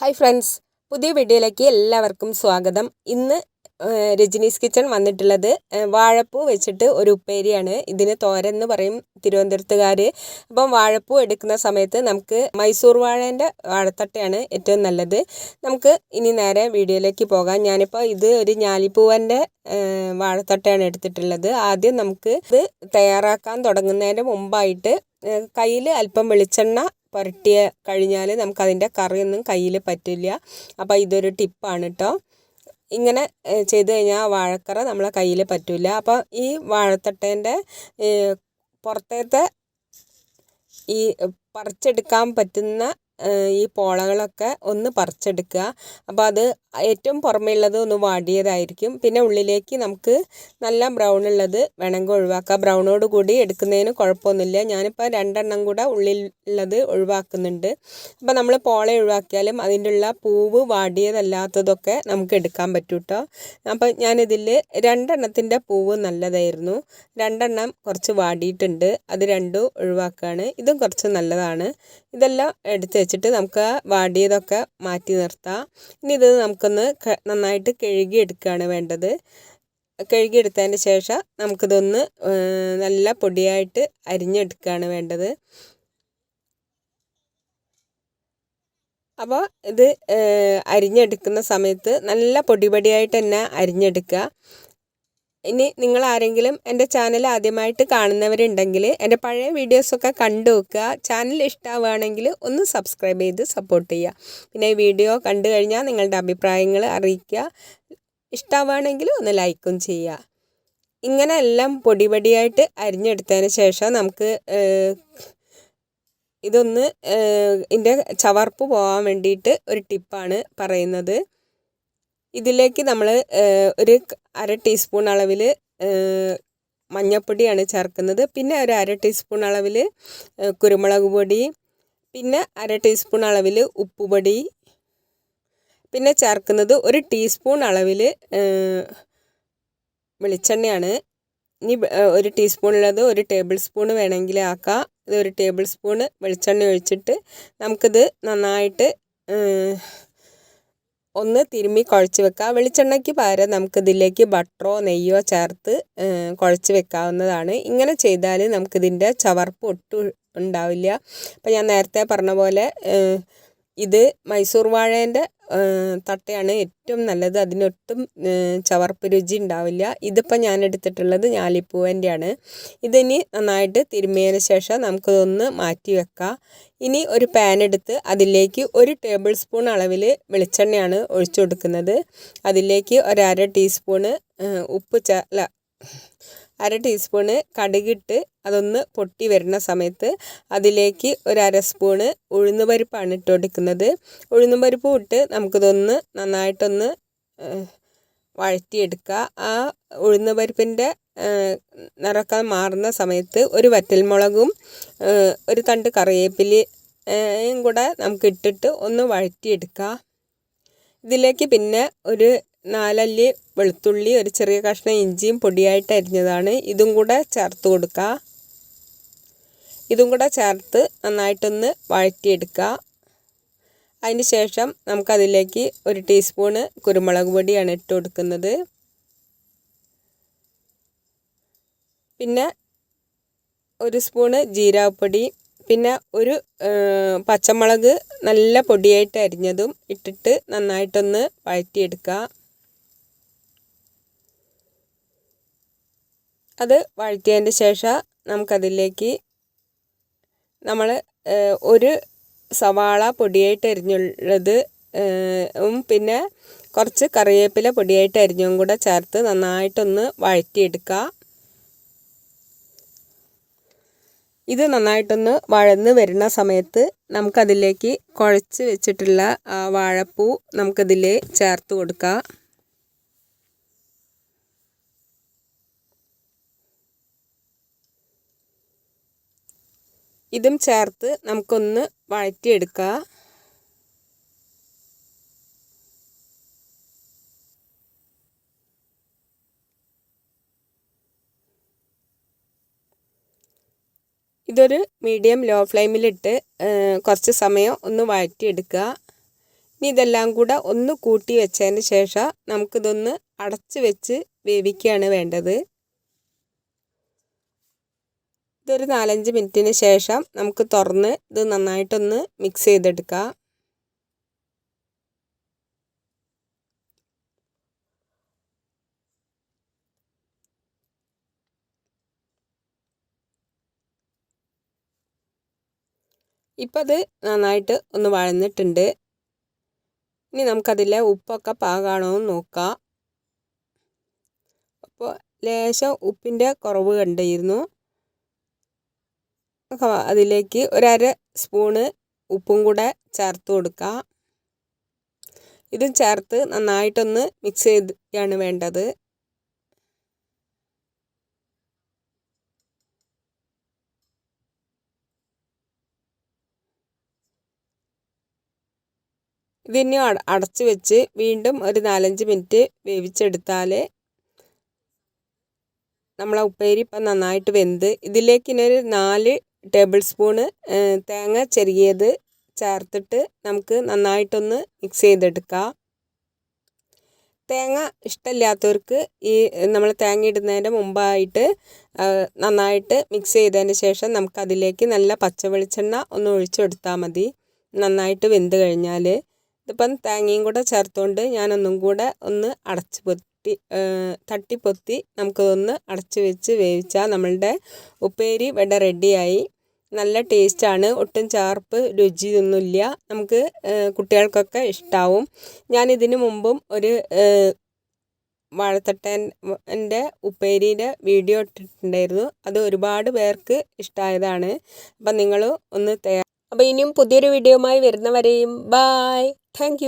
Hi friends പുതിയ വീഡിയോയിലേക്ക് എല്ലാവർക്കും സ്വാഗതം. ഇന്ന് രജനീസ് കിച്ചൺ വന്നിട്ടുള്ളത് വാഴപ്പൂ വെച്ചിട്ട് ഒരു ഉപ്പേരിയാണ്. ഇതിന് തോരൻ എന്ന് പറയും തിരുവനന്തപുരത്തുകാർ അപ്പം വാഴപ്പൂ എടുക്കുന്ന സമയത്ത് നമുക്ക് മൈസൂർ വാഴേന്റെ വാഴത്തട്ടയാണ് ഏറ്റവും നല്ലത്. നമുക്ക് ഇനി നേരെ വീഡിയോയിലേക്ക് പോകാം. ഞാനിപ്പോൾ ഇത് ഒരു ഞാലിപ്പൂവന്റെ വാഴത്തട്ടയാണ് എടുത്തിട്ടുള്ളത്. ആദ്യം നമുക്ക് ഇത് തയ്യാറാക്കാൻ തുടങ്ങുന്നതിന്റെ മുമ്പായിട്ട് കയ്യിൽ അല്പം വെളിച്ചെണ്ണ പുരട്ടിയ കഴിഞ്ഞാൽ നമുക്കതിന്റെ കറിയൊന്നും കയ്യിൽ പറ്റില്ല. അപ്പോൾ ഇതൊരു ടിപ്പാണ് കേട്ടോ ഇങ്ങനെ ചെയ്ത് കഴിഞ്ഞാൽ വാഴക്കറ നമ്മളെ കയ്യിൽ പറ്റില്ല അപ്പോൾ ഈ വാഴത്തട്ടേന്റെ പുറത്തേത്തെ ഈ പറിച്ചെടുക്കാൻ പറ്റുന്ന ഈ പോളകളൊക്കെ ഒന്ന് പറിച്ചെടുക്കുക. അപ്പോൾ അത് ഏറ്റവും പുറമെയുള്ളത് ഒന്ന് വാടിയതായിരിക്കും. പിന്നെ ഉള്ളിലേക്ക് നമുക്ക് നല്ല ബ്രൗൺ ഉള്ളത് വേണമെങ്കിൽ ഒഴിവാക്കാം. ബ്രൗണോട് കൂടി എടുക്കുന്നതിന് കുഴപ്പമൊന്നുമില്ല. ഞാനിപ്പോൾ രണ്ടെണ്ണം കൂടെ ഉള്ളിൽ ഉള്ളത് ഒഴിവാക്കുന്നുണ്ട്. അപ്പോൾ നമ്മൾ പോള ഒഴിവാക്കിയാലും അതിന്റെ ഉള്ള പൂവ് വാടിയതല്ലാത്തതൊക്കെ നമുക്ക് എടുക്കാൻ പറ്റും കേട്ടോ അപ്പോൾ ഞാനിതിൽ രണ്ടെണ്ണത്തിന്റെ പൂവ് നല്ലതായിരുന്നു. രണ്ടെണ്ണം കുറച്ച് വാടിയിട്ടുണ്ട്. അത് രണ്ടും ഒഴിവാക്കുകയാണ്. ഇതും കുറച്ച് നല്ലതാണ്. ഇതെല്ലാം എടുത്ത് വെച്ചിട്ട് നമുക്ക് വാടിയതൊക്കെ മാറ്റി നിർത്താം. ഇനി ഇത് നമുക്കൊന്ന് നന്നായിട്ട് കഴുകി എടുക്കുകയാണ് വേണ്ടത്. കഴുകിയെടുത്തതിന് ശേഷം നമുക്കിതൊന്ന് നല്ല പൊടിയായിട്ട് അരിഞ്ഞെടുക്കുകയാണ് വേണ്ടത്. അപ്പോൾ ഇത് അരിഞ്ഞെടുക്കുന്ന സമയത്ത് നല്ല പൊടിപൊടിയായിട്ട് തന്നെ അരിഞ്ഞെടുക്കുക. ഇനി നിങ്ങൾ ആരെങ്കിലും എന്റെ ചാനൽ ആദ്യമായിട്ട് കാണുന്നവരുണ്ടെങ്കിൽ എന്റെ പഴയ വീഡിയോസൊക്കെ കണ്ടു നോക്കുക. ചാനൽ ഇഷ്ടമാവുകയാണെങ്കിൽ ഒന്ന് സബ്സ്ക്രൈബ് ചെയ്ത് സപ്പോർട്ട് ചെയ്യുക. പിന്നെ ഈ വീഡിയോ കണ്ടു കഴിഞ്ഞാൽ നിങ്ങളുടെ അഭിപ്രായങ്ങൾ അറിയിക്കുക. ഇഷ്ടമാവുകയാണെങ്കിൽ ഒന്ന് ലൈക്കും ചെയ്യുക. ഇങ്ങനെ എല്ലാം പൊടിപൊടിയായിട്ട് അരിഞ്ഞെടുത്തതിന് ശേഷം നമുക്ക് ഇതൊന്ന് ഇതിന്റെ ചവർപ്പ് പോകാൻ വേണ്ടിയിട്ട് ഒരു ടിപ്പാണ് പറയുന്നത്. ഇതിലേക്ക് നമ്മൾ ഒരു അര ടീസ്പൂൺ അളവിൽ മഞ്ഞൾപ്പൊടിയാണ് ചേർക്കുന്നത്. പിന്നെ ഒരു അര ടീസ്പൂൺ അളവിൽ കുരുമുളക് പൊടി. പിന്നെ അര ടീസ്പൂൺ അളവിൽ ഉപ്പുപൊടി പിന്നെ ചേർക്കുന്നത് ഒരു ടീസ്പൂൺ അളവിൽ വെളിച്ചെണ്ണയാണ്. ഇനി ഒരു ടീസ്പൂണുള്ളത് ഒരു ടേബിൾ സ്പൂൺ വേണമെങ്കിൽ ആക്കാം. ഇത് ഒരു ടേബിൾ സ്പൂണ് വെളിച്ചെണ്ണ ഒഴിച്ചിട്ട് നമുക്കിത് നന്നായിട്ട് ഒന്ന് തിരുമ്മി കുഴച്ച് വെക്കുക വെളിച്ചെണ്ണയ്ക്ക് പകരം നമുക്കിതിലേക്ക് ബട്ടറോ നെയ്യോ ചേർത്ത് കുഴച്ച് വെക്കാവുന്നതാണ്. ഇങ്ങനെ ചെയ്താൽ നമുക്കിതിന്റെ ചവർപ്പ് ഒട്ടും ഉണ്ടാവില്ല. അപ്പം ഞാൻ നേരത്തെ പറഞ്ഞ പോലെ ഇത് മൈസൂർ വാഴേന്റെ തട്ടയാണ് ഏറ്റവും നല്ലത്. അതിനൊട്ടും ചവർപ്പ് രുചി ഉണ്ടാവില്ല. ഇതിപ്പോൾ ഞാൻ എടുത്തിട്ടുള്ളത് ഞാലിപ്പൂവന്റെ ആണ് ഇതിനി നന്നായിട്ട് തിരുമ്മിയതിന് ശേഷം നമുക്കിതൊന്ന് മാറ്റി വെക്കാം. ഇനി ഒരു പാൻ എടുത്ത് അതിലേക്ക് ഒരു ടേബിൾ സ്പൂൺ അളവിൽ വെളിച്ചെണ്ണയാണ് ഒഴിച്ചു കൊടുക്കുന്നത്. അതിലേക്ക് ഒരര ടീസ്പൂണ് ഉപ്പ് ചേ അര ടീസ്പൂണ് കടുകിട്ട് അതൊന്ന് പൊട്ടി വരുന്ന സമയത്ത് അതിലേക്ക് ഒരു അര സ്പൂണ് ഉഴുന്ന് പരിപ്പാണ് ഇട്ട് കൊടുക്കുന്നത്. ഉഴുന്ന് പരിപ്പ് ഇട്ട് നമുക്കിതൊന്ന് നന്നായിട്ടൊന്ന് വഴറ്റിയെടുക്കുക. ആ ഉഴുന്ന് പരിപ്പിന്റെ നിറക്കം മാറുന്ന സമയത്ത് ഒരു വറ്റൽമുളകും ഒരു തണ്ട് കറിവേപ്പിലയും കൂടെ നമുക്ക് ഇട്ടിട്ട് ഒന്ന് വഴറ്റിയെടുക്കുക. ഇതിലേക്ക് പിന്നെ ഒരു നാലല്ലി വെളുത്തുള്ളി ഒരു ചെറിയ കഷ്ണം ഇഞ്ചിയും പൊടിയായിട്ട് അരിഞ്ഞതാണ്. ഇതും കൂടെ ചേർത്ത് കൊടുക്കുക ഇതും കൂടെ ചേർത്ത് നന്നായിട്ടൊന്ന് വഴറ്റിയെടുക്കുക അതിന് ശേഷം നമുക്കതിലേക്ക് ഒരു ടീസ്പൂണ് കുരുമുളക് പൊടിയാണ് ഇട്ട് കൊടുക്കുന്നത്. പിന്നെ ഒരു സ്പൂണ് ജീരാപ്പൊടി പിന്നെ ഒരു പച്ചമുളക് നല്ല പൊടിയായിട്ട് അരിഞ്ഞതും ഇട്ടിട്ട് നന്നായിട്ടൊന്ന് വഴറ്റിയെടുക്കുക അത് വഴറ്റിയതിന്റെ ശേഷം നമുക്കതിലേക്ക് നമ്മൾ ഒരു സവാള പൊടിയായിട്ട് അരിഞ്ഞുള്ളത് പിന്നെ കുറച്ച് കറിവേപ്പില പൊടിയായിട്ട് അരിഞ്ഞും കൂടെ ചേർത്ത് നന്നായിട്ടൊന്ന് വഴറ്റിയെടുക്കുക ഇത് നന്നായിട്ടൊന്ന് വഴന്ന് വരുന്ന സമയത്ത് നമുക്കതിലേക്ക് കുഴച്ച് വെച്ചിട്ടുള്ള വാഴപ്പൂ നമുക്കതിൽ ചേർത്ത് കൊടുക്കാം. ഇതും ചേർത്ത് നമുക്കൊന്ന് വഴറ്റിയെടുക്കുക ഇതൊരു മീഡിയം ലോ ഫ്ലെയിമിലിട്ട് കുറച്ച് സമയം ഒന്ന് വഴറ്റിയെടുക്കുക. ഇനി ഇതെല്ലാം കൂടെ ഒന്ന് കൂട്ടി വെച്ചതിന് ശേഷം നമുക്കിതൊന്ന് അടച്ച് വെച്ച് വേവിക്കുകയാണ് വേണ്ടത്. ഇതൊരു നാലഞ്ച് മിനിറ്റിന് ശേഷം നമുക്ക് തുറന്ന് ഇത് നന്നായിട്ടൊന്ന് മിക്സ് ചെയ്തെടുക്കാം. ഇപ്പം അത് നന്നായിട്ട് ഒന്ന് വഴന്നിട്ടുണ്ട്. ഇനി നമുക്കതിലെ ഉപ്പൊക്കെ പാകാണോ എന്ന് നോക്കാം. അപ്പോൾ ലേശം ഉപ്പിന്റെ കുറവ് കണ്ടിരുന്നു. അതിലേക്ക് ഒരര സ്പൂണ് ഉപ്പും കൂടെ ചേർത്ത് കൊടുക്കുക ഇതും ചേർത്ത് നന്നായിട്ടൊന്ന് മിക്സ് ചെയ്യാണ് വേണ്ടത്. ഇതിനെ അടച്ചു വെച്ച് വീണ്ടും ഒരു നാലഞ്ച് മിനിറ്റ് വേവിച്ചെടുത്താൽ നമ്മളെ ഉപ്പേരി ഇപ്പം നന്നായിട്ട് വെന്ത് ഇതിലേക്ക് ഇനി നാല് ടേബിൾ സ്പൂണ് തേങ്ങ ചെറിയത് ചേർത്തിട്ട് നമുക്ക് നന്നായിട്ടൊന്ന് മിക്സ് ചെയ്തെടുക്കാം. തേങ്ങ ഇഷ്ടമില്ലാത്തവർക്ക് ഈ നമ്മൾ തേങ്ങ ഇടുന്നതിന്റെ മുമ്പായിട്ട് നന്നായിട്ട് മിക്സ് ചെയ്തതിന് ശേഷം നമുക്കതിലേക്ക് നല്ല പച്ച വെളിച്ചെണ്ണ ഒന്ന് ഒഴിച്ചെടുത്താൽ മതി. നന്നായിട്ട് വെന്ത് കഴിഞ്ഞാൽ ഇതിപ്പം തേങ്ങയും കൂടെ ചേർത്തുകൊണ്ട് ഞാനൊന്നും കൂടെ ഒന്ന് അടച്ച് പൊത്തി തട്ടിപ്പൊത്തി നമുക്കതൊന്ന് അടച്ച് വെച്ച് വേവിച്ചാൽ നമ്മളുടെ ഉപ്പേരി ഇവിടെ റെഡിയായി നല്ല ടേസ്റ്റാണ്. ഒട്ടും ചാർപ്പ് രുചിയൊന്നുമില്ല. നമുക്ക് കുട്ടികൾക്കൊക്കെ ഇഷ്ടാവും. ഞാൻ ഇതിനു മുമ്പും ഒരു വാഴത്തട്ടന്റെ ഉപ്പേരിയുടെ വീഡിയോ ഇട്ടിട്ടുണ്ടായിരുന്നു. അത് ഒരുപാട് പേർക്ക് ഇഷ്ടമായതാണ് അപ്പം നിങ്ങൾ ഒന്ന് തയ്യാ അപ്പോൾ ഇനിയും പുതിയൊരു വീഡിയോയുമായി വരുന്നവരെയും ബായ്. താങ്ക്